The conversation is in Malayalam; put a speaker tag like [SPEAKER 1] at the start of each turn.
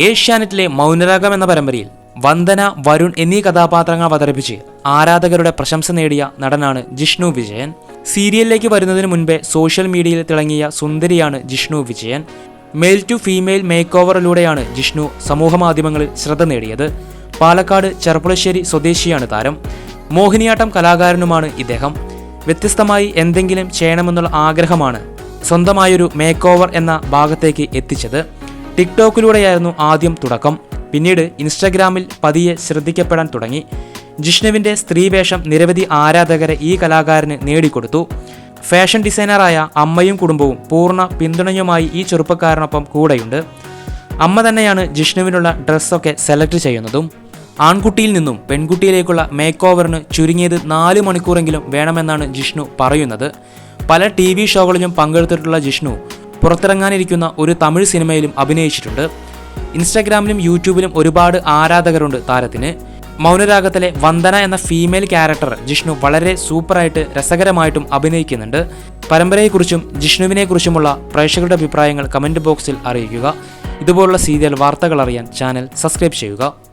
[SPEAKER 1] ഏഷ്യാനെറ്റിലെ മൗനരാഗം എന്ന പരമ്പരയിൽ വന്ദന വരുൺ എന്നീ കഥാപാത്രങ്ങൾ അവതരിപ്പിച്ച് ആരാധകരുടെ പ്രശംസ നേടിയ നടനാണ് ജിഷ്ണു വിജയൻ. സീരിയലിലേക്ക് വരുന്നതിന് മുൻപേ സോഷ്യൽ മീഡിയയിൽ തിളങ്ങിയ സുന്ദരിയാണ് Jishnu Vijayan. Male to female make ഓവറിലൂടെയാണ് Jishnu സമൂഹമാധ്യമങ്ങളിൽ ശ്രദ്ധ നേടിയത്. പാലക്കാട് ചെറുപ്പുളശ്ശേരി സ്വദേശിയാണ് താരം. മോഹിനിയാട്ടം കലാകാരനുമാണ് ഇദ്ദേഹം. വ്യത്യസ്തമായി എന്തെങ്കിലും ചെയ്യണമെന്നുള്ള ആഗ്രഹമാണ് സ്വന്തമായൊരു മേക്ക് ഓവർ എന്ന ഭാഗത്തേക്ക് എത്തിച്ചത്. ടിക്ടോക്കിലൂടെയായിരുന്നു ആദ്യം തുടക്കം. പിന്നീട് ഇൻസ്റ്റഗ്രാമിൽ പതിയെ ശ്രദ്ധിക്കപ്പെടാൻ തുടങ്ങി. ജിഷ്ണുവിന്റെ സ്ത്രീവേഷം നിരവധി ആരാധകരെ ഈ കലാകാരന് നേടിക്കൊടുത്തു. ഫാഷൻ ഡിസൈനറായ അമ്മയും കുടുംബവും പൂർണ പിന്തുണയുമായി ഈ ചെറുപ്പക്കാരനൊപ്പം കൂടെയുണ്ട്. അമ്മ തന്നെയാണ് ജിഷ്ണുവിനുള്ള ഡ്രസ്സൊക്കെ സെലക്ട് ചെയ്യുന്നതും. ആൺകുട്ടിയിൽ നിന്നും പെൺകുട്ടിയിലേക്കുള്ള മേക്ക് ഓവറിന് ചുരുങ്ങിയത് നാല് മണിക്കൂറെങ്കിലും വേണമെന്നാണ് ജിഷ്ണു പറയുന്നത്. പല ടി വി ഷോകളിലും പങ്കെടുത്തിട്ടുള്ള ജിഷ്ണു പുറത്തിറങ്ങാനിരിക്കുന്ന ഒരു തമിഴ് സിനിമയിലും അഭിനയിച്ചിട്ടുണ്ട്. ഇൻസ്റ്റാഗ്രാമിലും യൂട്യൂബിലും ഒരുപാട് ആരാധകരുണ്ട് താരത്തിന്. മൗനരാഗത്തിലെ വന്ദന എന്ന ഫീമെയിൽ ക്യാരക്ടർ ജിഷ്ണു വളരെ സൂപ്പറായിട്ട് രസകരമായിട്ടും അഭിനയിക്കുന്നുണ്ട്. പരമ്പരയെക്കുറിച്ചും ജിഷ്ണുവിനെക്കുറിച്ചുമുള്ള പ്രേക്ഷകരുടെ അഭിപ്രായങ്ങൾ കമന്റ് ബോക്സിൽ അറിയിക്കുക. ഇതുപോലുള്ള സീരിയൽ വാർത്തകൾ അറിയാൻ ചാനൽ സബ്സ്ക്രൈബ് ചെയ്യുക.